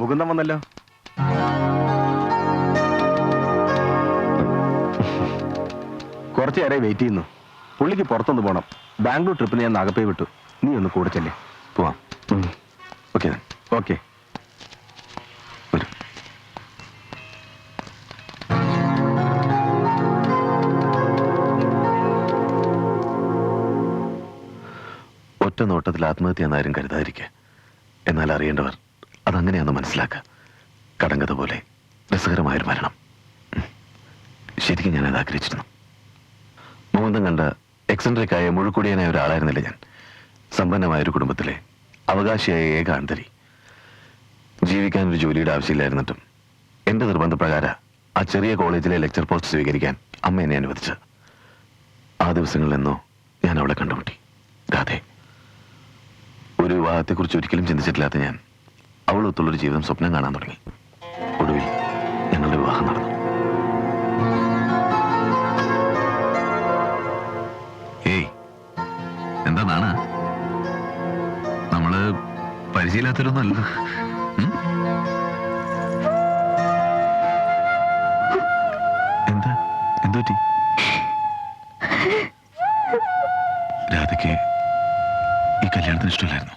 മുകുന്ദം വന്നല്ലോ. കുറച്ചു നേരമായി വെയിറ്റ് ചെയ്യുന്നു. പുള്ളിക്ക് പുറത്തൊന്ന് പോകണം ബാംഗ്ലൂർ ട്രിപ്പിന് ഞാൻ നാഗപ്പേ വിട്ടു. നീ ഒന്ന് കൂടെ ചെല്ലേ. പോവാം. ഓക്കെ ഓക്കെ ഒറ്റ നോട്ടത്തിൽ ആത്മഹത്യ എന്നാരും കരുതാതിരിക്കുക എന്നാൽ അറിയേണ്ടവർ അതങ്ങനെയാണെന്ന് മനസ്സിലാക്കുക കടങ്കഥ പോലെ രസകരമായൊരു മരണം ശരിക്കും ഞാനത് ആഗ്രഹിച്ചിരുന്നു. മുകുന്ദം കണ്ട എക്സെൻട്രിക് ആയ മുഴുക്കുടിയനായ ഒരാളായിരുന്നില്ല ഞാൻ. സമ്പന്നമായ ഒരു കുടുംബത്തിലെ അവകാശിയായ ഏക അന്തരി. ജീവിക്കാൻ ഒരു ജോലിയുടെ ആവശ്യമില്ലായിരുന്നിട്ടും എന്റെ നിർബന്ധപ്രകാരം ആ ചെറിയ കോളേജിലെ ലെക്ചർ പോസ്റ്റ് സ്വീകരിക്കാൻ അമ്മ എന്നെ അനുവദിച്ചു ആ ദിവസങ്ങളിൽ നിന്നോ ഞാൻ അവളെ കണ്ടുമുട്ടി. രാധേ ഒരു വിവാഹത്തെക്കുറിച്ച് ഒരിക്കലും ചിന്തിച്ചിട്ടില്ലാത്ത ഞാൻ അവളൊത്തുള്ളൊരു ജീവിതം സ്വപ്നം കാണാൻ തുടങ്ങി. ഒടുവിൽ ഞങ്ങളുടെ വിവാഹം നടന്നു. ഏയ് എന്താ നാണ? നമ്മൾ പരിചയമില്ലാത്തവരൊന്നുമല്ല എന്താ? രാധയ്ക്ക് ഈ കല്യാണത്തിന് ഇഷ്ടമില്ലായിരുന്നു.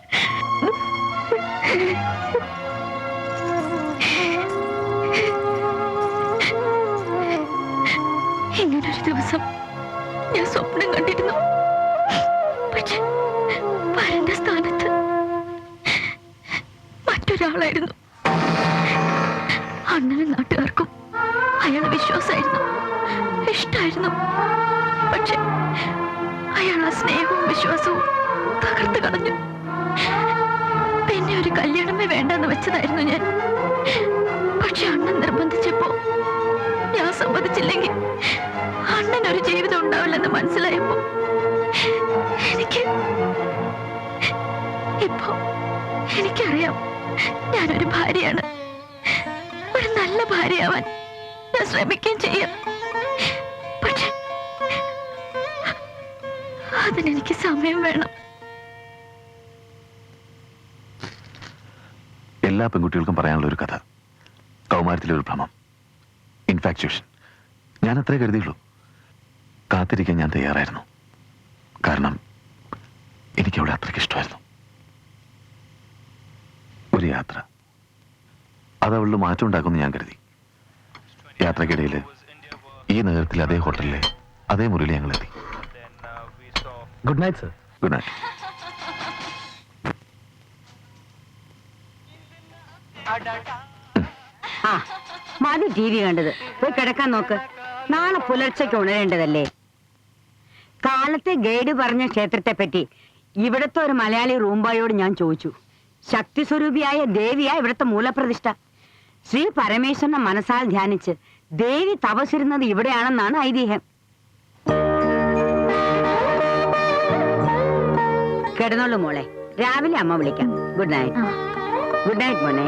ദിവസം ഞാൻ സ്വപ്നം കണ്ടിരുന്നു. പക്ഷെ വരന്റെ സ്ഥാനത്ത് മറ്റൊരാളായിരുന്നു. അണ്ണനും നാട്ടുകാർക്കും അയാളെ വിശ്വാസമായിരുന്നു. ഇഷ്ടായിരുന്നു. പക്ഷെ അയാൾ ആ സ്നേഹവും വിശ്വാസവും തകർത്ത് കളഞ്ഞു. പിന്നെ ഒരു കല്യാണമേ വേണ്ടെന്ന് വെച്ചതായിരുന്നു ഞാൻ. പക്ഷെ അണ്ണൻ നിർബന്ധിച്ചപ്പോ ഞാൻ സമ്മതിച്ചില്ലെങ്കിൽ അണ്ണൻ ഒരു ജീവിതം ഉണ്ടാവില്ലെന്ന് മനസ്സിലായപ്പോ എനിക്ക് ഇപ്പോ എനിക്കറിയാം ഞാനൊരു ഭാര്യയാണ്. ഒരു നല്ല ഭാര്യയാവാൻ ഞാൻ ശ്രമിക്കുകയും ചെയ്യാം. പക്ഷെ അതിനെനിക്ക് സമയം വേണം. എല്ലാ പെൺകുട്ടികൾക്കും പറയാനുള്ള ഒരു കഥ. കൗമാരത്തിലെ ഒരു ഭ്രമം. ഇൻഫാക്ച്വേഷൻ ഞാൻ അത്രേ കരുതിയുള്ളൂ. കാത്തിരിക്കാൻ ഞാൻ തയ്യാറായിരുന്നു. കാരണം എനിക്ക് അവളെ അത്രയ്ക്ക് ഇഷ്ടമായിരുന്നു. ഒരു യാത്ര. അത് അവളിൽ മാറ്റം ഉണ്ടാക്കുമെന്ന് ഞാൻ കരുതി. യാത്രക്കിടയിൽ ഈ നഗരത്തിൽ അതേ ഹോട്ടലിലെ അതേ മുറിയിൽ ഞങ്ങൾ എത്തി good night sir good night ആ മതി ടി വി കണ്ടത്. പോയി കിടക്കാൻ നോക്ക്. നാളെ പുലർച്ചയ്ക്ക് ഉണരേണ്ടതല്ലേ? കാലത്തെ ഗൈഡ് പറഞ്ഞ ക്ഷേത്രത്തെ പറ്റി ഇവിടത്തെ ഒരു മലയാളി റൂംബായോട് ഞാൻ ചോദിച്ചു. ശക്തി സ്വരൂപിയായ ദേവിയാ ഇവിടത്തെ മൂലപ്രതിഷ്ഠ. ശ്രീ പരമേശ്വരനെ മനസ്സാൽ ധ്യാനിച്ച് ദേവി തപസിരുന്നത് ഇവിടെയാണെന്നാണ് ഐതിഹ്യം. കിടന്നോളൂ മോളെ. രാവിലെ അമ്മ വിളിക്കാം. Good night. ഗുഡ് നൈറ്റ് മോനെ.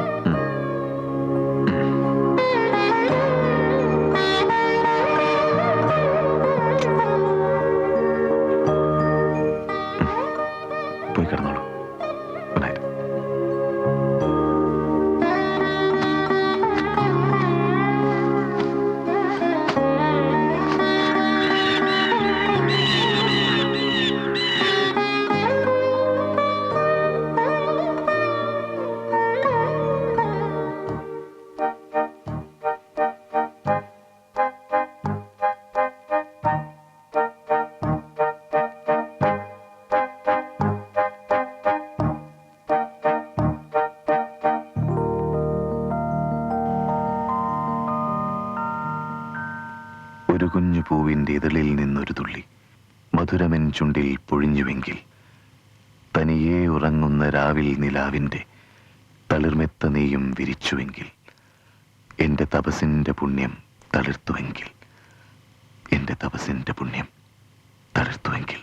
ഒരു കുഞ്ഞു പൂവിന്റെ ഇതളിൽ നിന്നൊരു തുള്ളി മധുരമൻ ചുണ്ടിൽ പൊഴിഞ്ഞുവെങ്കിൽ തനിയെ ഉറങ്ങുന്ന രാവിൽ നിലാവിന്റെ തളിർമെത്ത നീയും വിരിച്ചുവെങ്കിൽ എന്റെ തപസിന്റെ പുണ്യം തളിർത്തുവെങ്കിൽ എന്റെ തപസിന്റെ പുണ്യം തളിർത്തുവെങ്കിൽ.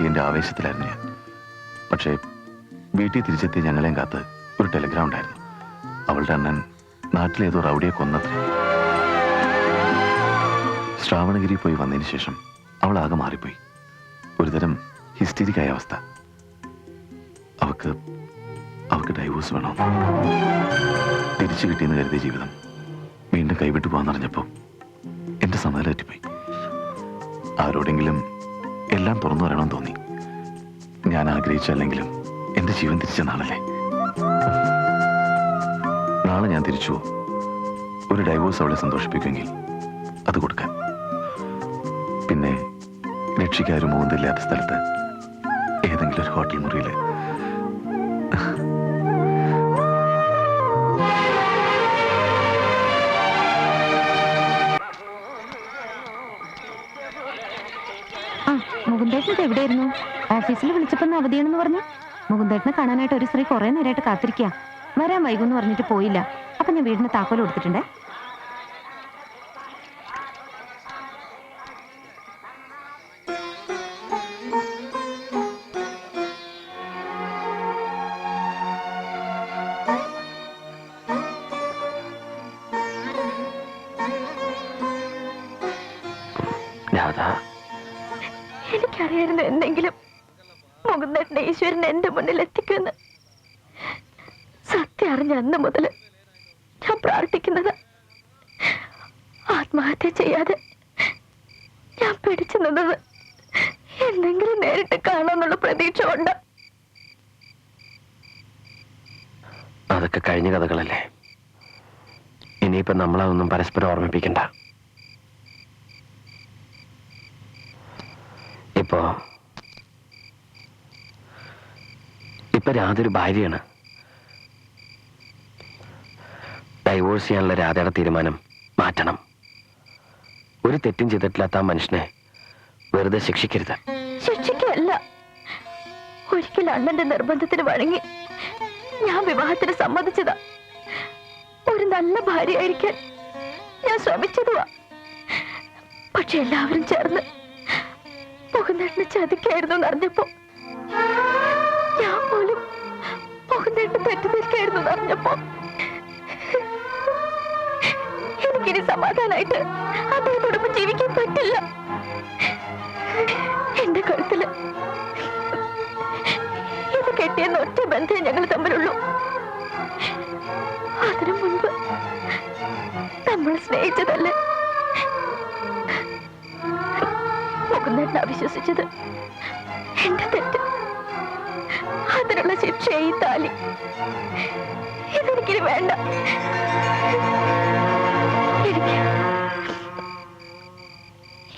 കിട്ടിയതിന്റെ ആവേശത്തിലായിരുന്നു ഞാൻ. പക്ഷേ വീട്ടിൽ തിരിച്ചെത്തിയ ഞങ്ങളെയും കാത്ത് ഒരു ടെലിഗ്രാം ഉണ്ടായിരുന്നു. അവളുടെ അണ്ണൻ നാട്ടിലേതോ റൗഡിയെ കൊന്നത്ര. ശ്രാവണഗിരി പോയി വന്നതിന് ശേഷം അവൾ ആകെ മാറിപ്പോയി. ഒരുതരം ഹിസ്റ്റീരിക്കായ അവസ്ഥ. അവക്ക് അവക്ക് ഡൈവോഴ്സ് വേണം? തിരിച്ചു കിട്ടിയെന്ന് കരുതിയ ജീവിതം വീണ്ടും കൈവിട്ടു പോകാന്നറിഞ്ഞപ്പോൾ എന്റെ സമയം തെറ്റിപ്പോയി. ആരോടെങ്കിലും എല്ലാം തുറന്നു വരണമെന്ന് തോന്നി. ഞാൻ ആഗ്രഹിച്ചല്ലെങ്കിലും എന്റെ ജീവൻ തിരിച്ച നാളല്ലേ? നാളെ ഞാൻ തിരിച്ചു ഒരു ഡൈവോഴ്സ് അവളെ സന്തോഷിപ്പിക്കുമെങ്കിൽ അത് കൊടുക്കാൻ. പിന്നെ രക്ഷിക്കാരും മൂന്നില്ലാത്ത സ്ഥലത്ത് ഏതെങ്കിലും ഒരു ഹോട്ടൽ മുറിയിൽ മുകുന്ദേട്ടൻ എവിടെയായിരുന്നു? ഓഫീസിൽ വിളിച്ചപ്പോൾ അവധിയാണെന്ന് പറഞ്ഞു. മുകുന്ദേട്ടനെ കാണാനായിട്ട് ഒരു സ്ത്രീ കുറേ നേരമായിട്ട് കാത്തിരിക്കുക വരാൻ വൈകുമെന്ന് പറഞ്ഞിട്ട് പോയില്ല. അപ്പൊ ഞാൻ വീടിന് താക്കോൽ കൊടുത്തിട്ടുണ്ടേ? അറിഞ്ഞ അന്ന് മുതൽ ഞാൻ പ്രാർത്ഥിക്കുന്നത്. ആത്മഹത്യ ചെയ്യാതെ ഞാൻ പിടിച്ചു നിന്നത് എന്തെങ്കിലും നേരിട്ട് കാണാമെന്നുള്ള പ്രതീക്ഷ ഉണ്ട് അതൊക്കെ കഴിഞ്ഞ കഥകളല്ലേ? ഇനിയിപ്പോ നമ്മളതൊന്നും പരസ്പരം ഓർമ്മിപ്പിക്കണ്ട. ഇപ്പോ ഇപ്പൊ രാതൊരു ഭാര്യയാണ്. ഡൈവോഴ്സ് ചെയ്യാനുള്ള രാധയുടെ തീരുമാനം മാറ്റണം. ഒരു തെറ്റും ചെയ്തിട്ടില്ലാത്ത ആ മനുഷ്യനെ വെറുതെ ശിക്ഷിക്കരുത്. ശിക്ഷിക്കല്ല ഒരിക്കൽ അണ്ണന്റെ നിർബന്ധത്തിന് വഴങ്ങി ഞാൻ വിവാഹത്തിന് സമ്മതിച്ചതാ. ഒരു നല്ല ഭാര്യയായിരിക്കാൻ ഞാൻ ശ്രമിച്ചതുവാ. പക്ഷെ എല്ലാവരും ചേർന്ന് മുകുന്ദേട്ടനെ ചതിക്കായിരുന്നു എന്നറിഞ്ഞപ്പോ ഞാൻ പോലും മുകുന്ദേട്ടൻ തെറ്റിദ്ധരിക്കായിരുന്നു എന്നറിഞ്ഞപ്പോ എനിക്കിനി സമാധാനായിട്ട് അദ്ദേഹത്തോടൊപ്പം ജീവിക്കാൻ പറ്റില്ല. എന്റെ കഴുത്തിൽ ഇത് കെട്ടിയെന്ന ഒറ്റ ബന്ധേ ഞങ്ങൾ തമ്മിലുള്ളൂ. അതിനു മുൻപ് നമ്മൾ സ്നേഹിച്ചതല്ലേ? മുകുന്ദേട്ടൻ അവിശ്വസിച്ചത് എന്റെ തെറ്റ്. അതിനുള്ള ശിക്ഷ ഈ താലി. ഇതെനിക്കിനി വേണ്ട.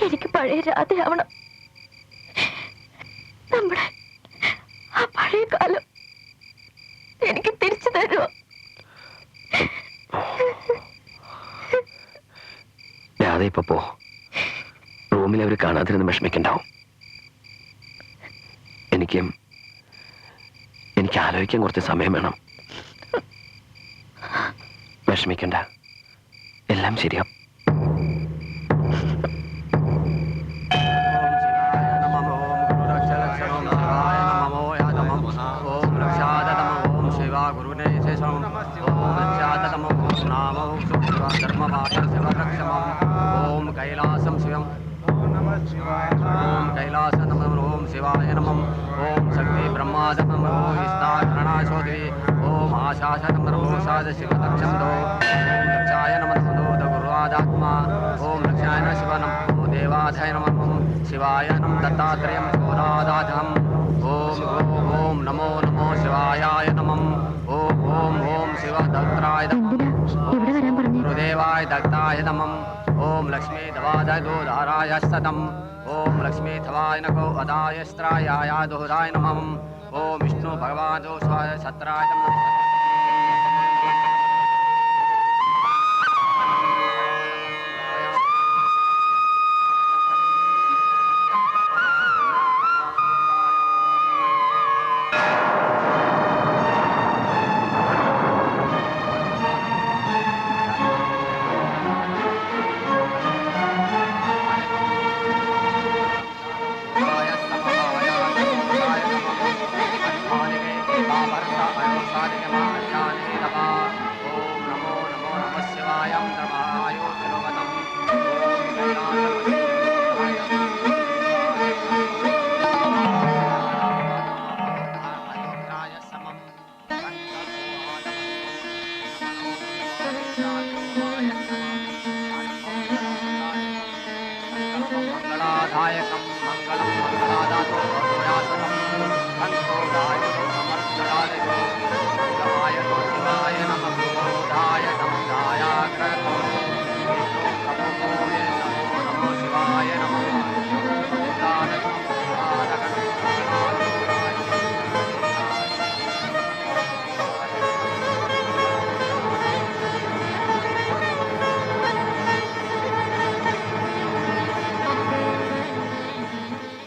എനിക്ക് പഴയ രാധയാവണം നമ്മുടെ ആ പഴയ കാലം എനിക്ക് തിരിച്ചു തരുമോ? രാധ ഇപ്പൊ പോ. റൂമിൽ അവർ കാണാതിരുന്ന് വിഷമിക്കണ്ടാവും. എനിക്ക് എനിക്ക് ആലോചിക്കാൻ കുറച്ച് സമയം വേണം. വിഷമിക്കണ്ട. എല്ലാം ശരിയാ ഓം കൈലാസം ശിവം ഓം കൈലാസ നമ ഓം ശിവായ നമം ഓം ശക്തി ബ്രഹ്മാദ നമ ഓം വിസ്താരണാശോധി ഓം ആശാസ നമ ഓം സാദ ॐ लक्षाय शिव नमो देवाधय नमः शिवाय नम दत्तात्रेयं घोरादाधम् ॐ ॐ नमो नमो शिवायाय नमः ॐ ॐ ॐ शिवदत्राय गुरुदेवाय दत्ताय नमः ॐ लक्ष्मी धवाय दोधाराय सतम् ॐ लक्ष्मी धवाय नको अदाय स्त्रायाय दोहराय नमः ॐ विष्णु भगवान् स्वाय सत्राय नमः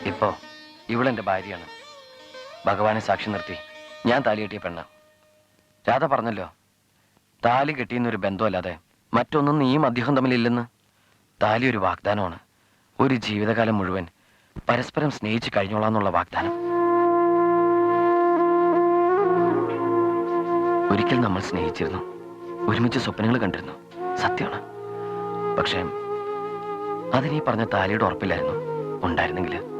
ഇപ്പോ ഇവളെന്റെ ഭാര്യയാണ്. ഭഗവാനെ സാക്ഷി നിർത്തി. ഞാൻ താലി കെട്ടിയ പെണ്ണ. രാധ പറഞ്ഞല്ലോ താലി കെട്ടിയെന്നൊരു ബന്ധമല്ലാതെ മറ്റൊന്നും നീയും അദ്ദേഹം തമ്മിലില്ലെന്ന് താലി ഒരു വാഗ്ദാനമാണ്. ഒരു ജീവിതകാലം മുഴുവൻ പരസ്പരം സ്നേഹിച്ച് കഴിഞ്ഞോളാന്നുള്ള വാഗ്ദാനം. ഒരിക്കൽ നമ്മൾ സ്നേഹിച്ചിരുന്നു. ഒരുമിച്ച് സ്വപ്നങ്ങൾ കണ്ടിരുന്നു. സത്യമാണ്. പക്ഷേ അതിനീ പറഞ്ഞ താലിയുടെ ഉറപ്പില്ലായിരുന്നു. ഉണ്ടായിരുന്നെങ്കിൽ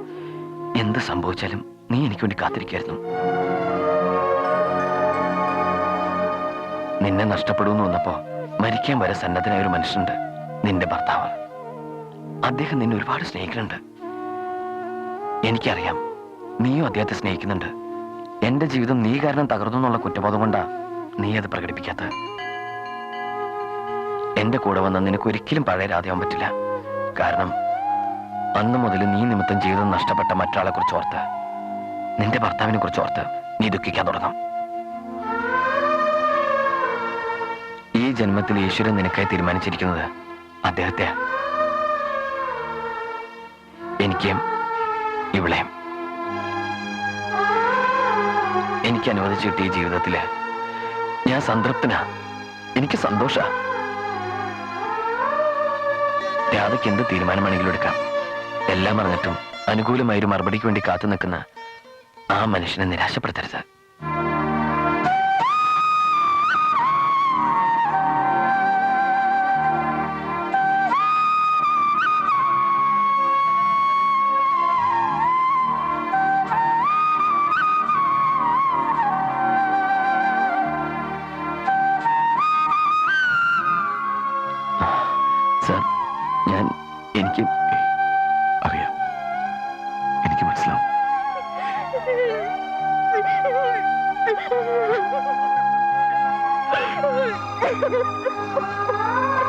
എന്ത് സംഭവിച്ചാലും നീ എനിക്ക് വേണ്ടി കാത്തിരിക്കായിരുന്നു. നിന്നെ നഷ്ടപ്പെടുമെന്ന് വന്നപ്പോ മരിക്കാൻ വരെ സന്നദ്ധനായ ഒരു മനുഷ്യനുണ്ട് നിന്റെ ഭർത്താവ്. അദ്ദേഹം നിന്നെ ഒരുപാട് സ്നേഹിക്കുന്നുണ്ട്. എനിക്കറിയാം നീയും അദ്ദേഹത്തെ സ്നേഹിക്കുന്നുണ്ട്. എന്റെ ജീവിതം നീ കാരണം തകർന്നു എന്നുള്ള കുറ്റബോധം കൊണ്ടാ നീ അത് പ്രകടിപ്പിക്കാത്ത എന്റെ കൂടെ വന്ന നിനക്ക് ഒരിക്കലും പഴയ രാധയാവാൻ പറ്റില്ല. കാരണം അന്ന് മുതൽ നീ നിമിത്തം ജീവിതം നഷ്ടപ്പെട്ട മറ്റൊരാളെ കുറിച്ച് ഓർത്ത് നിന്റെ ഭർത്താവിനെ കുറിച്ച് ഓർത്ത് നീ ദുഃഖിക്കാൻ തുടങ്ങും. ഈ ജന്മത്തിൽ ഈശ്വരൻ നിനക്കായി തീരുമാനിച്ചിരിക്കുന്നത് അദ്ദേഹത്തെ എനിക്കും ഇവിളെയും. എനിക്ക് അനുവദിച്ചു കിട്ടിയ ഈ ജീവിതത്തിൽ ഞാൻ സംതൃപ്തനാ. എനിക്ക് സന്തോഷ. രാധയ്ക്ക് എന്ത് തീരുമാനമാണെങ്കിലും എടുക്കാം. എല്ലാം അറിഞ്ഞിട്ടും അനുകൂലമായ ഒരു മറുപടിക്ക് വേണ്ടി കാത്തു നിൽക്കുന്ന ആ മനുഷ്യനെ നിരാശപ്പെടുത്തരുത്. സാർ ഞാൻ എനിക്ക് അറിയാം. എനിക്ക് മനസ്സിലാവും. നാടകം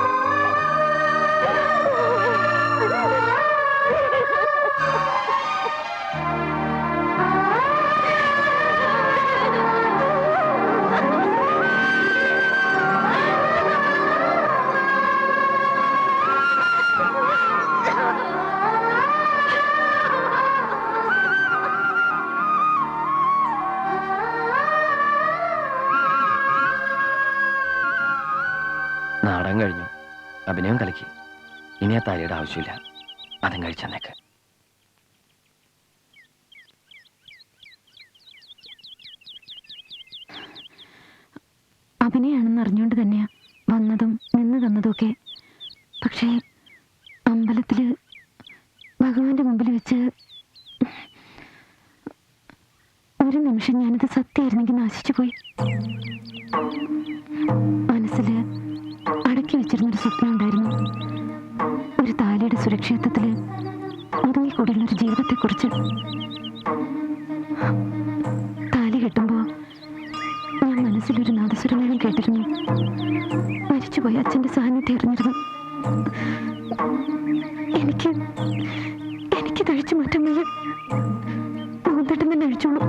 അഭിനയം കളിക്ക്. ഇനി ആ താലിയുടെ ആവശ്യമില്ല. അതും കഴിച്ചെന്നേക്ക് അഭിനയാണെന്ന് അറിഞ്ഞുകൊണ്ട് തന്നെയാ വന്നതും നിന്ന് തന്നതും ഒക്കെ പക്ഷേ അമ്പലത്തിൽ ഭഗവാന്റെ മുമ്പിൽ വെച്ച് ഒരു നിമിഷം ഞാനിത് സത്യമായിരുന്നെങ്കിൽ നാശിച്ചു പോയി. മനസ്സിൽ അടക്കി വെച്ചിരുന്നൊരു സ്വപ്നം ഉണ്ടായിരുന്നു. ഒരു സുരക്ഷിതത്തിൽ ഒതുങ്ങിക്കൂടുന്ന ഒരു ജീവിതത്തെക്കുറിച്ച് താലി കെട്ടുമ്പോൾ ഞാൻ മനസ്സിലൊരു നാദസ്വരമേളം കേട്ടിരുന്നു. മരിച്ചുപോയ അച്ഛന്റെ സാന്നിധ്യം അറിഞ്ഞിരുന്നു. എനിക്ക് എനിക്ക് കഴിച്ചു മാറ്റാൻ വയ്യ. പൂന്തട്ടം തന്നെ അഴിച്ചോളൂ.